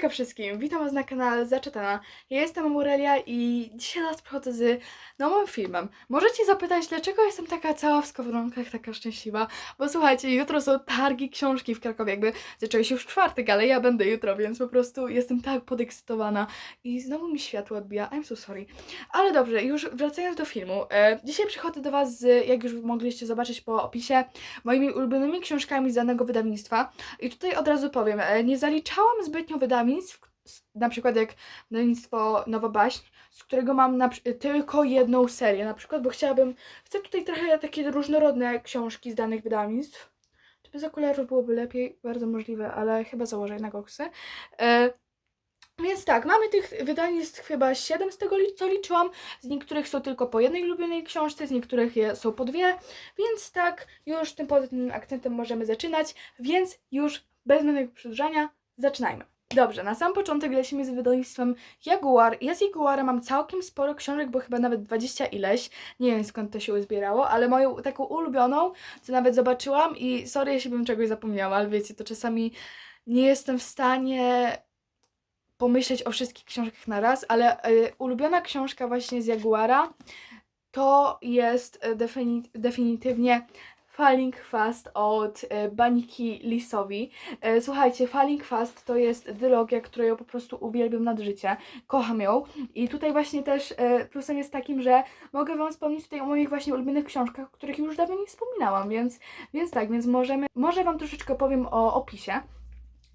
Hejka wszystkim, witam was na kanale Zaczytana. Ja jestem Amurelia i dzisiaj raz przychodzę z nowym filmem. Możecie zapytać, dlaczego jestem taka cała w skowronkach, taka szczęśliwa? Bo słuchajcie, jutro są targi książki w Krakowie, jakby zaczęły się już w czwartek, ale ja będę jutro, więc po prostu jestem tak podekscytowana i znowu mi światło odbija, I'm so sorry. Ale dobrze, już wracając do filmu, e, dzisiaj przychodzę do was z, jak już mogliście zobaczyć po opisie, moimi ulubionymi książkami z danego wydawnictwa. I tutaj od razu powiem, e, nie zaliczałam zbytnio wydawnictw, na przykład jak wydawnictwo Nowa Baśń, z którego mam na, tylko jedną serię, na przykład, bo chciałabym, chcę tutaj trochę takie różnorodne książki z danych wydawnictw. Czy bez okularów byłoby lepiej? Bardzo możliwe, ale chyba założę jednak oksy. E, więc tak, mamy tych wydawnictw chyba 7 z tego, co liczyłam. Z niektórych są tylko po jednej ulubionej książce, z niektórych je, są po dwie. Więc tak, już tym pozytywnym akcentem możemy zaczynać. Więc już bez zbędnego przedłużania zaczynajmy. Dobrze, na sam początek lecimy z wydawnictwem Jaguar. Ja z Jaguara mam całkiem sporo książek, bo chyba nawet 20 ileś. Nie wiem skąd to się uzbierało, ale moją taką ulubioną, co nawet zobaczyłam i sorry, jeśli bym czegoś zapomniała, ale wiecie, to czasami nie jestem w stanie pomyśleć o wszystkich książkach na raz, ale y, ulubiona książka właśnie z Jaguara to jest y, defini- definitywnie Falling Fast od y, Baniki Lisowi. Y, słuchajcie, Falling Fast to jest dylogia, którą ja po prostu uwielbiam nad życie. Kocham ją. I tutaj właśnie też y, plusem jest takim, że mogę Wam wspomnieć tutaj o moich właśnie ulubionych książkach, o których już dawno nie wspominałam, więc, więc tak, więc możemy, może Wam troszeczkę powiem o opisie.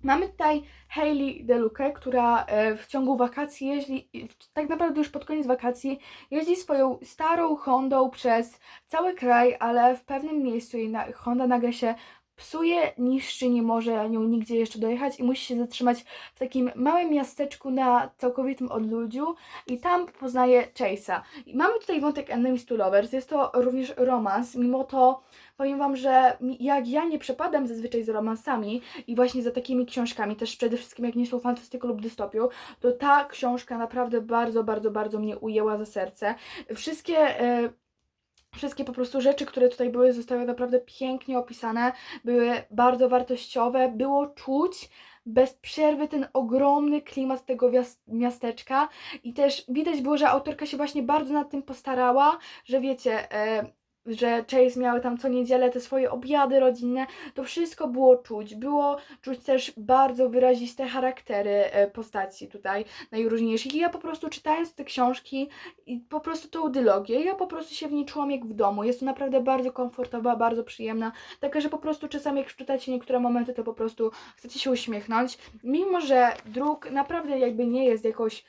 Mamy tutaj Hailey DeLuque, która e, w ciągu wakacji jeździ, tak naprawdę już pod koniec wakacji, jeździ swoją starą Hondą przez cały kraj, ale w pewnym miejscu jej Honda nagle się psuje, niszczy, nie może nią nigdzie jeszcze dojechać i musi się zatrzymać w takim małym miasteczku na całkowitym odludziu i tam poznaje Chase'a. I mamy tutaj wątek Enemies to Lovers, jest to również romans, mimo to powiem Wam, że jak ja nie przepadam zazwyczaj za romansami, i właśnie za takimi książkami, też przede wszystkim jak nie są fantastyką lub dystopią, to ta książka naprawdę bardzo, bardzo, bardzo mnie ujęła za serce. Wszystkie. E, Wszystkie po prostu rzeczy, które tutaj były, zostały naprawdę pięknie opisane, były bardzo wartościowe, było czuć bez przerwy ten ogromny klimat tego miasteczka i też widać było, że autorka się właśnie bardzo nad tym postarała, że wiecie, e, że Chase miały tam co niedzielę te swoje obiady rodzinne, to wszystko było czuć. Było czuć też bardzo wyraziste charaktery e, postaci tutaj najróżniejszych. I ja po prostu czytając te książki i po prostu tą dylogię, ja po prostu się w niej czułam jak w domu. Jest to naprawdę bardzo komfortowa, bardzo przyjemna. Taka, że po prostu czasami jak czytacie niektóre momenty, to po prostu chcecie się uśmiechnąć. Mimo, że druk naprawdę jakby nie jest jakoś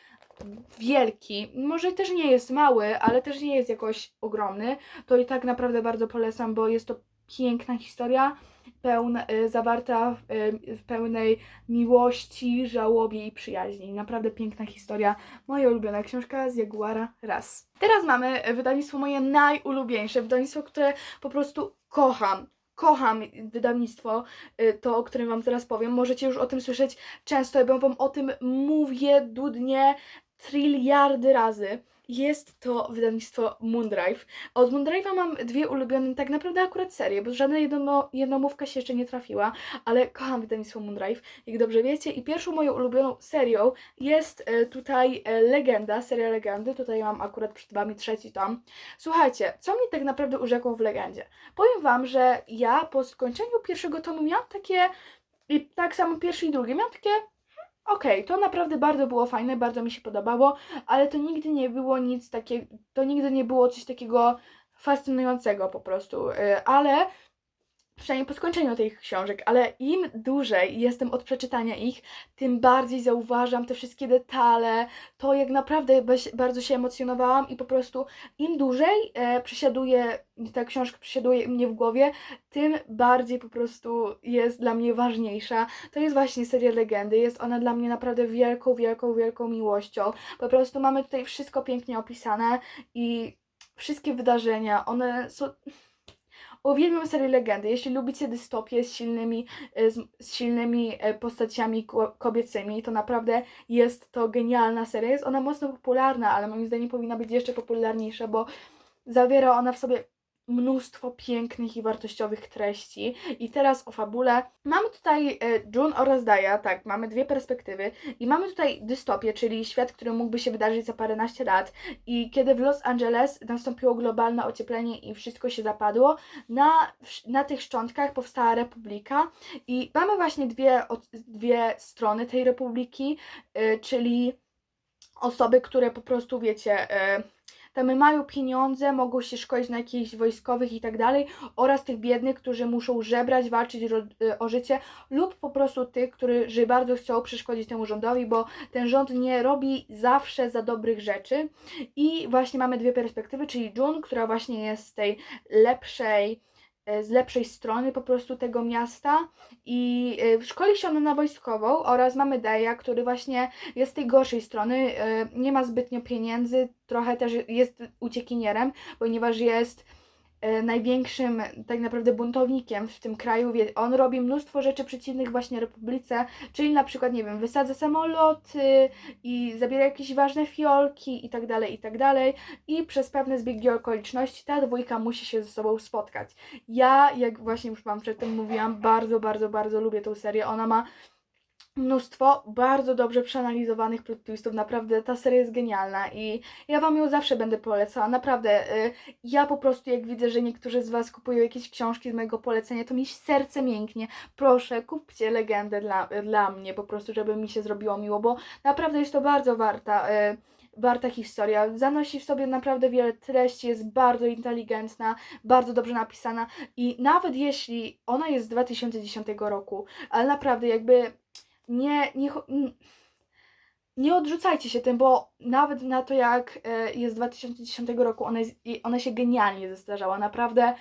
wielki, może też nie jest mały, ale też nie jest jakoś ogromny, to i tak naprawdę bardzo polecam, bo jest to piękna historia, pełna, y, zawarta w, y, w pełnej miłości, żałobie i przyjaźni. Naprawdę piękna historia. Moja ulubiona książka z Jaguara raz. Teraz mamy wydawnictwo moje najulubieńsze, wydawnictwo, które po prostu kocham. Kocham wydawnictwo, y, to o którym Wam zaraz powiem. Możecie już o tym słyszeć często, bo Wam o tym mówię dudnie triliardy razy. Jest to wydawnictwo Moondrive. Od Moondrive'a mam dwie ulubione, tak naprawdę akurat serie, bo żadna jedno, jednomówka się jeszcze nie trafiła, ale kocham wydawnictwo Moondrive, jak dobrze wiecie. I pierwszą moją ulubioną serią jest e, tutaj e, Legenda, seria Legendy. Tutaj mam akurat przed Wami trzeci tom. Słuchajcie, co mnie tak naprawdę urzekło w Legendzie? Powiem Wam, że ja po skończeniu pierwszego tomu miałam takie, i tak samo pierwszy i drugi, miałam takie Okej, to naprawdę bardzo było fajne, bardzo mi się podobało, ale to nigdy nie było nic takiego, to nigdy nie było coś takiego fascynującego po prostu, y, ale przynajmniej po skończeniu tych książek, ale im dłużej jestem od przeczytania ich, tym bardziej zauważam te wszystkie detale, to jak naprawdę bardzo się emocjonowałam i po prostu im dłużej e, ta książka przesiaduje mnie w głowie, tym bardziej po prostu jest dla mnie ważniejsza. To jest właśnie seria Legendy, jest ona dla mnie naprawdę wielką, wielką, wielką miłością. Po prostu mamy tutaj wszystko pięknie opisane i wszystkie wydarzenia, one są... Uwielbiam serię Legendy. Jeśli lubicie dystopię z silnymi, e, z, silnymi e, postaciami ko- kobiecymi, to naprawdę jest to genialna seria. Jest ona mocno popularna, ale moim zdaniem powinna być jeszcze popularniejsza, bo zawiera ona w sobie mnóstwo pięknych i wartościowych treści. I teraz o fabule. Mamy tutaj e, June oraz Daya, tak, mamy dwie perspektywy. I mamy tutaj dystopię, czyli świat, który mógłby się wydarzyć za paręnaście lat. I kiedy w Los Angeles nastąpiło globalne ocieplenie i wszystko się zapadło, na, na tych szczątkach powstała republika. I mamy właśnie dwie, dwie strony tej republiki, y, czyli osoby, które po prostu, wiecie, y, tam mają pieniądze, mogą się szkolić na jakichś wojskowych i tak dalej, oraz tych biednych, którzy muszą żebrać, walczyć y, o życie, lub po prostu tych, którzy bardzo chcą przeszkodzić temu rządowi, bo ten rząd nie robi zawsze za dobrych rzeczy. I właśnie mamy dwie perspektywy, czyli June, która właśnie jest z tej lepszej, z lepszej strony po prostu tego miasta. I e, szkoli się ona na wojskową oraz mamy Deja, który właśnie jest z tej gorszej strony, e, nie ma zbytnio pieniędzy, trochę też jest uciekinierem, ponieważ jest e, największym tak naprawdę buntownikiem w tym kraju. On robi mnóstwo rzeczy przeciwnych właśnie Republice, czyli na przykład, nie wiem, wysadza samoloty i zabiera jakieś ważne fiolki i tak dalej, i tak dalej. I przez pewne zbiegi okoliczności ta dwójka musi się ze sobą spotkać. Ja, jak właśnie już Wam przedtem mówiłam, bardzo, bardzo, bardzo lubię tą serię. Ona ma mnóstwo bardzo dobrze przeanalizowanych plot twistów. Naprawdę ta seria jest genialna i ja Wam ją zawsze będę polecała. Naprawdę, y, ja po prostu jak widzę, że niektórzy z Was kupują jakieś książki z mojego polecenia, to mi serce mięknie. Proszę, kupcie legendę dla, dla mnie, po prostu, żeby mi się zrobiło miło, bo naprawdę jest to bardzo warta. y, Warta historia, zanosi w sobie naprawdę wiele treści, jest bardzo inteligentna, bardzo dobrze napisana i nawet jeśli ona jest z 2010 roku, ale naprawdę jakby nie, nie, nie odrzucajcie się tym, bo nawet na to jak e, jest z 2010 roku, ona, jest, ona się genialnie zestarzała. Naprawdę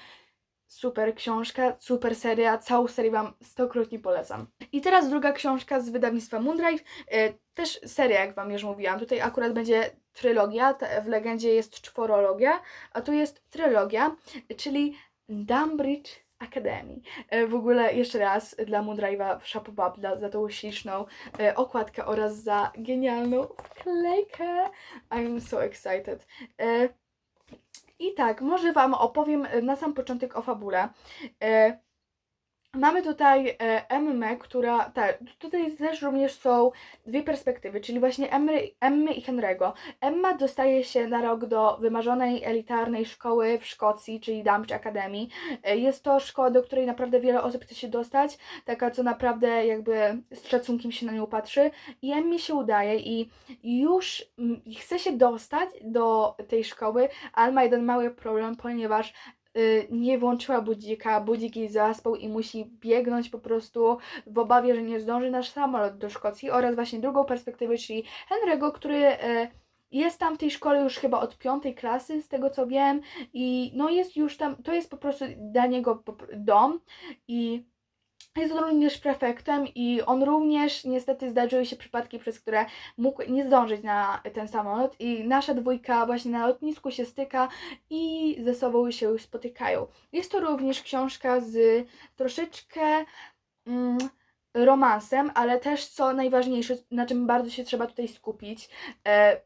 super książka, super seria, całą serię Wam stokrotnie polecam. I teraz druga książka z wydawnictwa Moondrive, e, też seria, jak Wam już mówiłam. Tutaj akurat będzie trylogia, w legendzie jest czworologia, a tu jest trylogia, czyli Dumbridge Academy. E, W ogóle jeszcze raz dla Moondrive'a Shapobab za tą śliczną e, okładkę oraz za genialną wklejkę. I'm so excited. E, I tak, może Wam opowiem na sam początek o fabule. Mamy tutaj e, Emmę, która. Tak, tutaj też również są dwie perspektywy, czyli właśnie Emmy, Emmy i Henry'ego. Emma dostaje się na rok do wymarzonej elitarnej szkoły w Szkocji, czyli Dumbridge Academy. E, Jest to szkoła, do której naprawdę wiele osób chce się dostać, taka co naprawdę jakby z szacunkiem się na nią patrzy. I Emmy się udaje i już mm, chce się dostać do tej szkoły, ale ma jeden mały problem, ponieważ nie włączyła budzika, budzik jej zaspał i musi biegnąć po prostu w obawie, że nie zdąży nasz samolot do Szkocji oraz właśnie drugą perspektywę, czyli Henry'ego, który y, jest tam w tej szkole już chyba od piątej klasy, z tego co wiem i no jest już tam, to jest po prostu dla niego dom i jest on również prefektem i on również niestety zdarzyły się przypadki, przez które mógł nie zdążyć na ten samolot i nasza dwójka właśnie na lotnisku się styka i ze sobą się spotykają. Jest to również książka z troszeczkę mm, romansem, ale też co najważniejsze, na czym bardzo się trzeba tutaj skupić. E,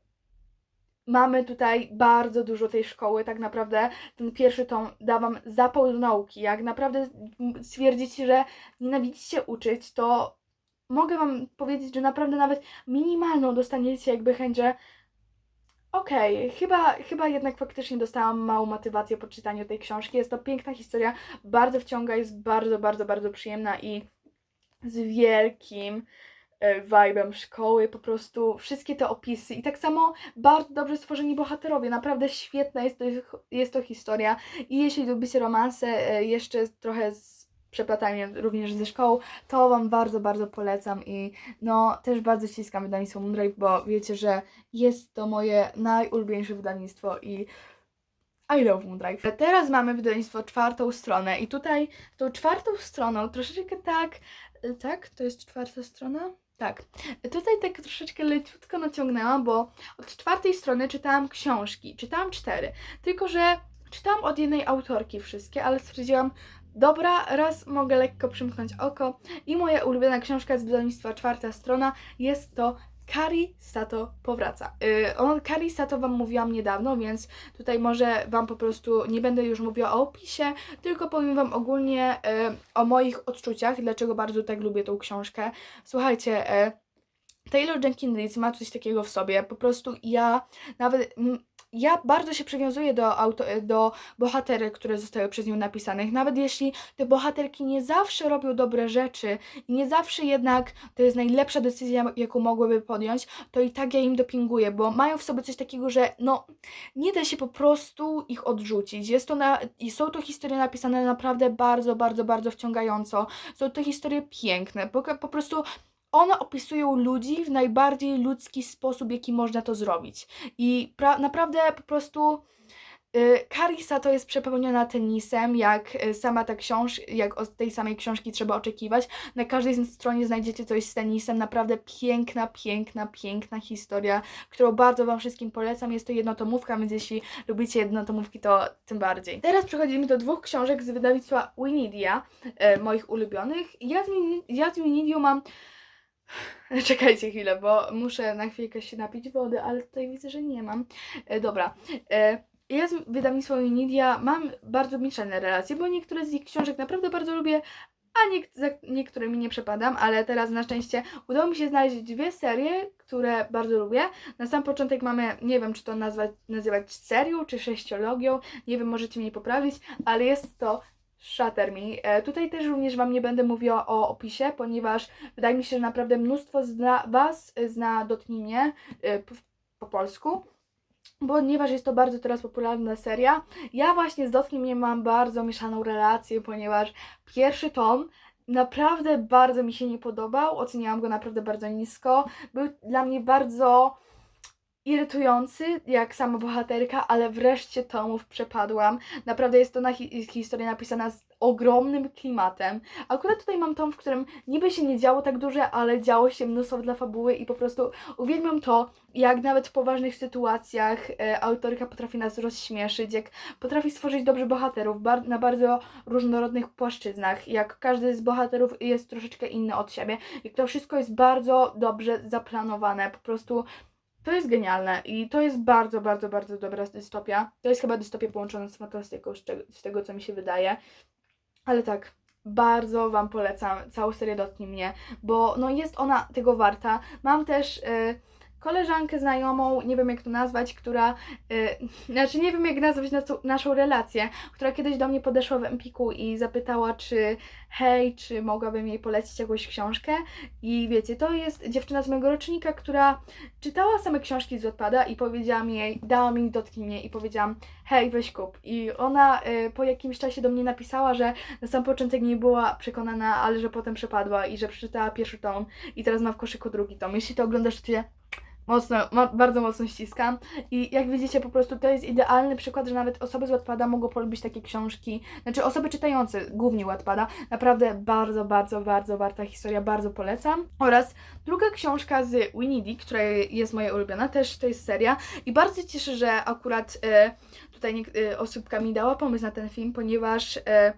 Mamy tutaj bardzo dużo tej szkoły, tak naprawdę ten pierwszy tom da wam zapał do nauki. Jak naprawdę stwierdzicie, że nienawidzicie uczyć, to mogę wam powiedzieć, że naprawdę nawet minimalną dostaniecie jakby chęć, że okej, chyba, chyba jednak faktycznie dostałam małą motywację po czytaniu tej książki. Jest to piękna historia, bardzo wciąga, jest bardzo, bardzo, bardzo przyjemna i z wielkim vibem szkoły, po prostu wszystkie te opisy i tak samo bardzo dobrze stworzeni bohaterowie, naprawdę świetna jest to, jest to historia i jeśli lubicie romanse e, jeszcze trochę z przeplataniem również ze szkołą, to Wam bardzo, bardzo polecam i no też bardzo ściskam wydawnictwo Moondrave, bo wiecie, że jest to moje najulubieńsze wydawnictwo i I love Moondrave. Teraz mamy wydawnictwo czwartą stronę i tutaj tą czwartą stroną troszeczkę tak, tak, to jest czwarta strona? Tak. Tutaj tak troszeczkę leciutko naciągnęłam, bo od czwartej strony czytałam książki. Czytałam cztery. Tylko, że czytałam od jednej autorki wszystkie, ale stwierdziłam, dobra, raz mogę lekko przymknąć oko. I moja ulubiona książka z wydawnictwa czwarta strona jest to Kari Sato powraca. Yy, on, Kari Sato Wam mówiłam niedawno, więc tutaj może Wam po prostu nie będę już mówiła o opisie, tylko powiem Wam ogólnie yy, o moich odczuciach, dlaczego bardzo tak lubię tą książkę. Słuchajcie, yy, Taylor Jenkins ma coś takiego w sobie. Po prostu ja nawet. Ja bardzo się przywiązuję do, auto, do bohaterek, które zostały przez nią napisanych. Nawet jeśli te bohaterki nie zawsze robią dobre rzeczy i nie zawsze jednak to jest najlepsza decyzja, jaką mogłyby podjąć, to i tak ja im dopinguję, bo mają w sobie coś takiego, że no nie da się po prostu ich odrzucić. Jest to na, są to historie napisane naprawdę bardzo, bardzo, bardzo wciągająco. Są to historie piękne. Po, po prostu one opisują ludzi w najbardziej ludzki sposób, jaki można to zrobić. I pra- naprawdę po prostu y, Karisa to jest przepełniona tenisem, jak y, sama ta książka, jak od tej samej książki trzeba oczekiwać. Na każdej stronie znajdziecie coś z tenisem. Naprawdę piękna, piękna, piękna historia, którą bardzo Wam wszystkim polecam. Jest to jednotomówka, więc jeśli lubicie jednotomówki, to tym bardziej. Teraz przechodzimy do dwóch książek z wydawnictwa Winidia, y, moich ulubionych. Ja z, Winidią mam Czekajcie chwilę, bo muszę na chwilkę się napić wody, ale tutaj widzę, że nie mam. E, dobra. E, ja z wydawnictwem Unidia mam bardzo mieszane relacje, bo niektóre z ich książek naprawdę bardzo lubię, a niek- za niektórymi nie przepadam, ale teraz na szczęście udało mi się znaleźć dwie serie, które bardzo lubię. Na sam początek mamy, nie wiem czy to nazwać, nazywać serią czy sześciologią, nie wiem, możecie mnie poprawić, ale jest to Shatter Me. E, tutaj też również Wam nie będę mówiła o opisie, ponieważ wydaje mi się, że naprawdę mnóstwo zna Was zna Dotknij mnie e, po, po polsku. Ponieważ jest to bardzo teraz popularna seria. Ja właśnie z Dotknij mnie mam bardzo mieszaną relację, ponieważ pierwszy tom naprawdę bardzo mi się nie podobał. Oceniałam go naprawdę bardzo nisko. Był dla mnie bardzo irytujący, jak sama bohaterka, ale wreszcie tomów przepadłam. Naprawdę jest to na hi historia napisana z ogromnym klimatem. Akurat tutaj mam tom, w którym niby się nie działo tak dużo, ale działo się mnóstwo dla fabuły i po prostu uwielbiam to, jak nawet w poważnych sytuacjach e, autorka potrafi nas rozśmieszyć, jak potrafi stworzyć dobrze bohaterów bar na bardzo różnorodnych płaszczyznach, jak każdy z bohaterów jest troszeczkę inny od siebie i to wszystko jest bardzo dobrze zaplanowane, po prostu to jest genialne i to jest bardzo, bardzo, bardzo dobra dystopia. To jest chyba dystopia połączona z fantastyką, z, tego co mi się wydaje. Ale tak, bardzo Wam polecam całą serię Dotknij mnie, bo no jest ona tego warta. Mam też y, koleżankę znajomą, nie wiem jak to nazwać, która, y, znaczy nie wiem jak nazwać naszą, naszą relację, która kiedyś do mnie podeszła w Empiku i zapytała, czy hej, czy mogłabym jej polecić jakąś książkę. I wiecie, to jest dziewczyna z mojego rocznika, która czytała same książki z odpada i powiedziałam jej, dała mi dotknij mnie i powiedziałam, hej, weź kup. I ona y, po jakimś czasie do mnie napisała, że na sam początek nie była przekonana, ale że potem przepadła i że przeczytała pierwszy tom i teraz ma w koszyku drugi tom. Jeśli to oglądasz, to cię mocno, mo- bardzo mocno ściskam. I jak widzicie, po prostu to jest idealny przykład, że nawet osoby z Wattpada mogą polubić takie książki. Znaczy osoby czytające, głównie Wattpada. Naprawdę bardzo, bardzo, bardzo warta historia, bardzo polecam. Oraz druga książka z Winnie D, która jest moja ulubiona, też to jest seria. I bardzo cieszę, że akurat e, tutaj e, osóbka mi dała pomysł na ten film, ponieważ e,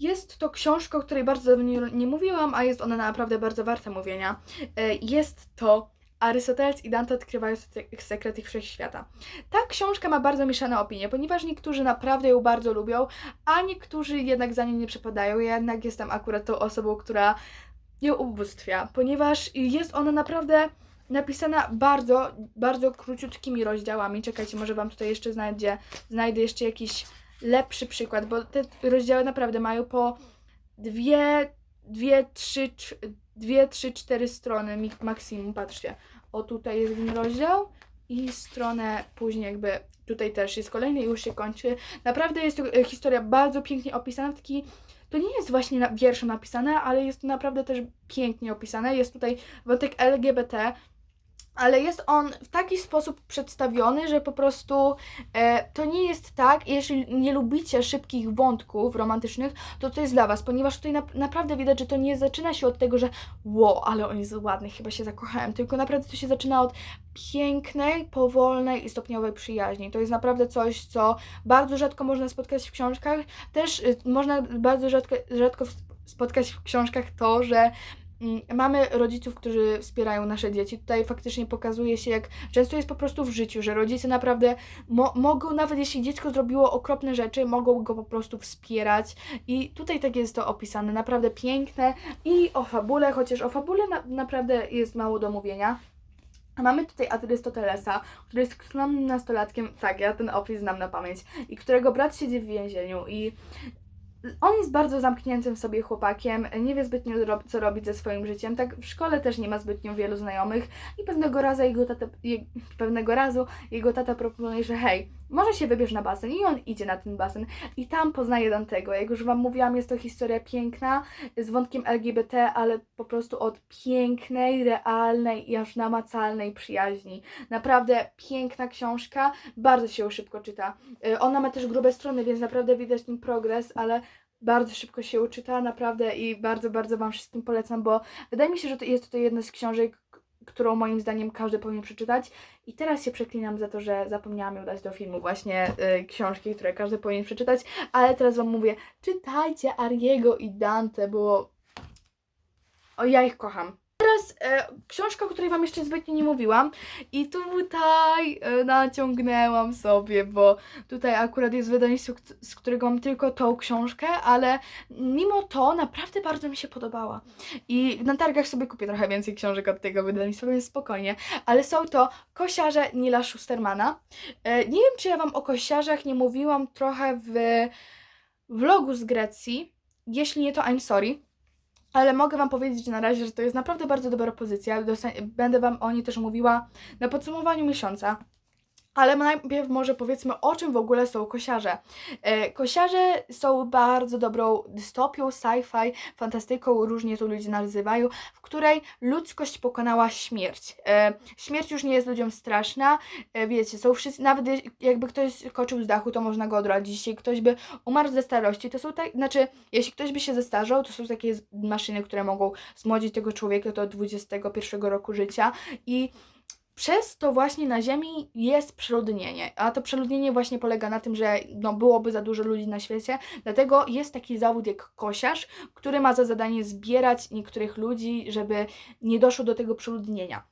jest to książka, o której bardzo nie mówiłam, a jest ona naprawdę bardzo warta mówienia. E, jest to Arystoteles i Dante odkrywają sekrety wszechświata. Ta książka ma bardzo mieszane opinie, ponieważ niektórzy naprawdę ją bardzo lubią, a niektórzy jednak za nią nie przepadają. Ja jednak jestem akurat tą osobą, która ją ubóstwia, ponieważ jest ona naprawdę napisana bardzo, bardzo króciutkimi rozdziałami. Czekajcie, może Wam tutaj jeszcze znajdzie, znajdę jeszcze jakiś lepszy przykład, bo te rozdziały naprawdę mają po dwie, dwie, trzy, trzy 2, 3, 4 strony maksimum, patrzcie. O tutaj jest jeden rozdział i stronę później jakby tutaj też jest kolejny i już się kończy. Naprawdę jest to e, historia bardzo pięknie opisana, taki to nie jest właśnie na, wierszem napisane, ale jest to naprawdę też pięknie opisane. Jest tutaj wątek LGBT, ale jest on w taki sposób przedstawiony, że po prostu e, to nie jest tak, jeśli nie lubicie szybkich wątków romantycznych, to to jest dla Was, ponieważ tutaj na, naprawdę widać, że to nie zaczyna się od tego, że wow, ale on jest ładny, chyba się zakochałem, tylko naprawdę to się zaczyna od pięknej, powolnej i stopniowej przyjaźni. To jest naprawdę coś, co bardzo rzadko można spotkać w książkach. Też y, można bardzo rzadko, rzadko spotkać w książkach to, że mamy rodziców, którzy wspierają nasze dzieci. Tutaj faktycznie pokazuje się, jak często jest po prostu w życiu, że rodzice naprawdę mo- mogą, nawet jeśli dziecko zrobiło okropne rzeczy, mogą go po prostu wspierać. I tutaj tak jest to opisane. Naprawdę piękne. I o fabule, chociaż o fabule na- naprawdę jest mało do mówienia. Mamy tutaj Arystotelesa, który jest skromnym nastolatkiem, tak, ja ten opis znam na pamięć, i którego brat siedzi w więzieniu i on jest bardzo zamkniętym sobie chłopakiem, nie wie zbytnio co robić ze swoim życiem, tak w szkole też nie ma zbytnio wielu znajomych i pewnego razu jego tata, je, pewnego razu jego tata proponuje, że hej, może się wybierz na basen i on idzie na ten basen i tam poznaje Dantego. Jak już Wam mówiłam, jest to historia piękna, z wątkiem LGBT, ale po prostu od pięknej, realnej i aż namacalnej przyjaźni. Naprawdę piękna książka, bardzo się ją szybko czyta. Y, Ona ma też grube strony, więc naprawdę widać ten progres, ale bardzo szybko się ją czyta, naprawdę i bardzo, bardzo Wam wszystkim polecam, bo wydaje mi się, że to jest to jedna z książek, którą moim zdaniem każdy powinien przeczytać. I teraz się przeklinam za to, że zapomniałam ją dać do filmu, właśnie y, książki, które każdy powinien przeczytać, ale teraz Wam mówię, czytajcie Ariego i Dante, bo o, ja ich kocham. Teraz e, książka, o której Wam jeszcze zbytnio nie mówiłam i tutaj e, naciągnęłam sobie, bo tutaj akurat jest kt- z którego mam tylko tą książkę, ale mimo to naprawdę bardzo mi się podobała. I na targach sobie kupię trochę więcej książek od tego wydawnictwa, więc spokojnie. Ale są to Kosiarze Nila Schustermana. E, nie wiem, czy ja Wam o kosiarzach nie mówiłam trochę w vlogu z Grecji. Jeśli nie, to I'm sorry. Ale mogę Wam powiedzieć na razie, że to jest naprawdę bardzo dobra pozycja. Będę Wam o niej też mówiła na podsumowaniu miesiąca. Ale najpierw może powiedzmy, o czym w ogóle są kosiarze. E, kosiarze są bardzo dobrą dystopią, sci-fi, fantastyką, różnie to ludzie nazywają, w której ludzkość pokonała śmierć. E, śmierć już nie jest ludziom straszna, e, wiecie, są wszyscy, nawet jakby ktoś skoczył z dachu, to można go odrodzić. Jeśli ktoś by umarł ze starości, to są tak, znaczy, jeśli ktoś by się zestarzał, to są takie maszyny, które mogą zmłodzić tego człowieka do 21 roku życia i przez to właśnie na Ziemi jest przeludnienie, a to przeludnienie właśnie polega na tym, że no, byłoby za dużo ludzi na świecie, dlatego jest taki zawód jak kosiarz, który ma za zadanie zbierać niektórych ludzi, żeby nie doszło do tego przeludnienia.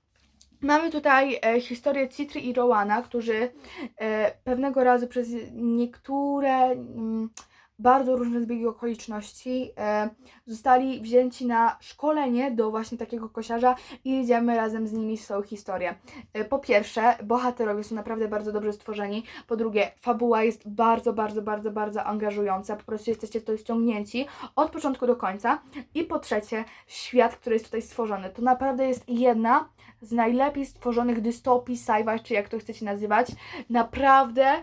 Mamy tutaj e, historię Citry i Rowana, którzy e, pewnego razu przez niektóre mm, bardzo różne zbiegi okoliczności e, zostali wzięci na szkolenie do właśnie takiego kosiarza i idziemy razem z nimi w tą historię. E, Po pierwsze, bohaterowie są naprawdę bardzo dobrze stworzeni. Po drugie, fabuła jest bardzo, bardzo, bardzo, bardzo angażująca. Po prostu jesteście tutaj wciągnięci od początku do końca. I po trzecie, świat, który jest tutaj stworzony. To naprawdę jest jedna z najlepiej stworzonych dystopii, sci-fi, czy jak to chcecie nazywać. Naprawdę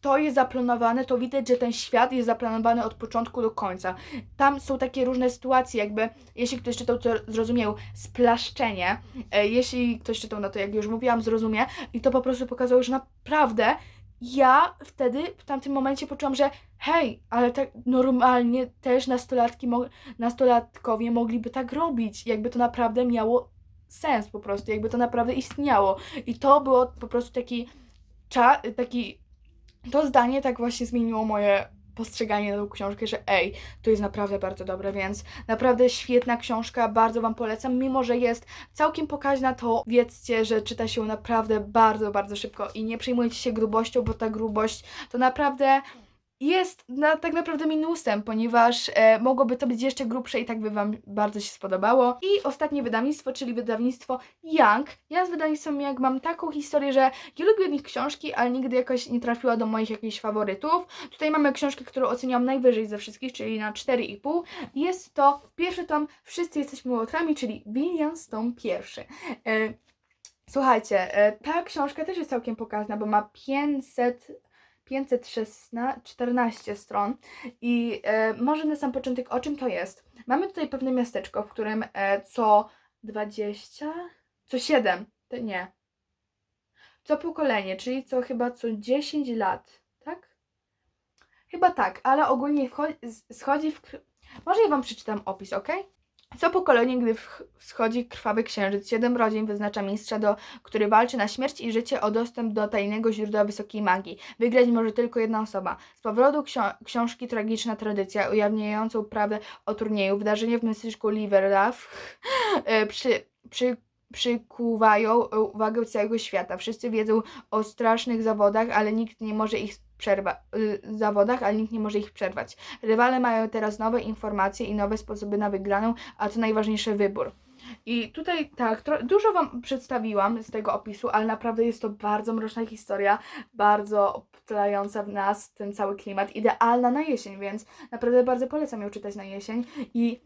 to jest zaplanowane, to widać, że ten świat jest zaplanowany od początku do końca. Tam są takie różne sytuacje, jakby, jeśli ktoś czytał, to zrozumiał, splaszczenie. E, jeśli ktoś czytał, no to jak już mówiłam, zrozumie. I to po prostu pokazało, że naprawdę ja wtedy, w tamtym momencie poczułam, że hej, ale tak normalnie też nastolatki, mo- nastolatkowie mogliby tak robić. Jakby to naprawdę miało sens po prostu, jakby to naprawdę istniało. I to było po prostu taki cza, taki to zdanie tak właśnie zmieniło moje postrzeganie na tą książkę, że ej, to jest naprawdę bardzo dobre, więc naprawdę świetna książka, bardzo Wam polecam, mimo że jest całkiem pokaźna, to wiedzcie, że czyta się naprawdę bardzo, bardzo szybko i nie przejmujcie się grubością, bo ta grubość to naprawdę jest na, tak naprawdę minusem, ponieważ e, mogłoby to być jeszcze grubsze i tak by Wam bardzo się spodobało. I ostatnie wydawnictwo, czyli wydawnictwo Young. Ja z wydawnictwem Young mam taką historię, że ja lubię od nich książki, ale nigdy jakoś nie trafiła do moich jakichś faworytów. Tutaj mamy książkę, którą oceniam najwyżej ze wszystkich, czyli na 4,5. Jest to pierwszy tom Wszyscy jesteśmy łotrami, czyli Williams tom pierwszy. E, Słuchajcie, e, ta książka też jest całkiem pokaźna, bo ma 500 516, 14 stron i e, może na sam początek o czym to jest. Mamy tutaj pewne miasteczko, w którym e, co 20, co 7, to nie, co pokolenie, czyli co chyba co 10 lat, tak? Chyba tak, ale ogólnie schodzi w... Może ja Wam przeczytam opis, ok? Co pokolenie, gdy wschodzi krwawy księżyc, siedem rodzin wyznacza mistrza, do, który walczy na śmierć i życie o dostęp do tajnego źródła wysokiej magii. Wygrać może tylko jedna osoba. Z powodu ksio- książki Tragiczna Tradycja, ujawniającą prawdę o turnieju, wydarzenie w miasteczku Liverlaw e, przy, przy, przykuwają e, uwagę całego świata. Wszyscy wiedzą o strasznych zawodach, ale nikt nie może ich przerwać. zawodach, ale nikt nie może ich przerwać. Rywale mają teraz nowe informacje i nowe sposoby na wygraną, a co najważniejsze wybór. I tutaj tak, dużo Wam przedstawiłam z tego opisu, ale naprawdę jest to bardzo mroczna historia, bardzo obtlająca w nas ten cały klimat, idealna na jesień, więc naprawdę bardzo polecam ją czytać na jesień. I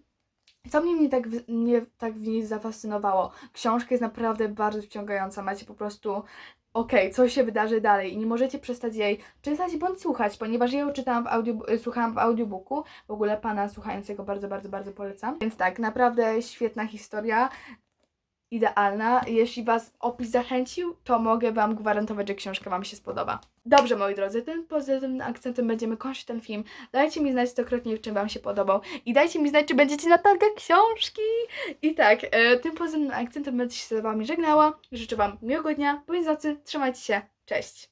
co mnie, mnie, tak, w- mnie tak w niej zafascynowało, książka jest naprawdę bardzo wciągająca, macie po prostu okej, co się wydarzy dalej i nie możecie przestać jej czytać bądź słuchać, ponieważ ja ją czytałam w audio, y, słuchałam w audiobooku, w ogóle pana słuchającego bardzo, bardzo, bardzo polecam. Więc tak, naprawdę świetna historia, idealna. Jeśli Was opis zachęcił, to mogę Wam gwarantować, że książka Wam się spodoba. Dobrze, moi drodzy, tym pozytywnym akcentem będziemy kończyć ten film. Dajcie mi znać stokrotnie, czym Wam się podobał i dajcie mi znać, czy będziecie na targach książki. I tak, e, tym pozytywnym akcentem będę się z Wami żegnała. Życzę Wam miłego dnia, bądź nocy, trzymajcie się, cześć!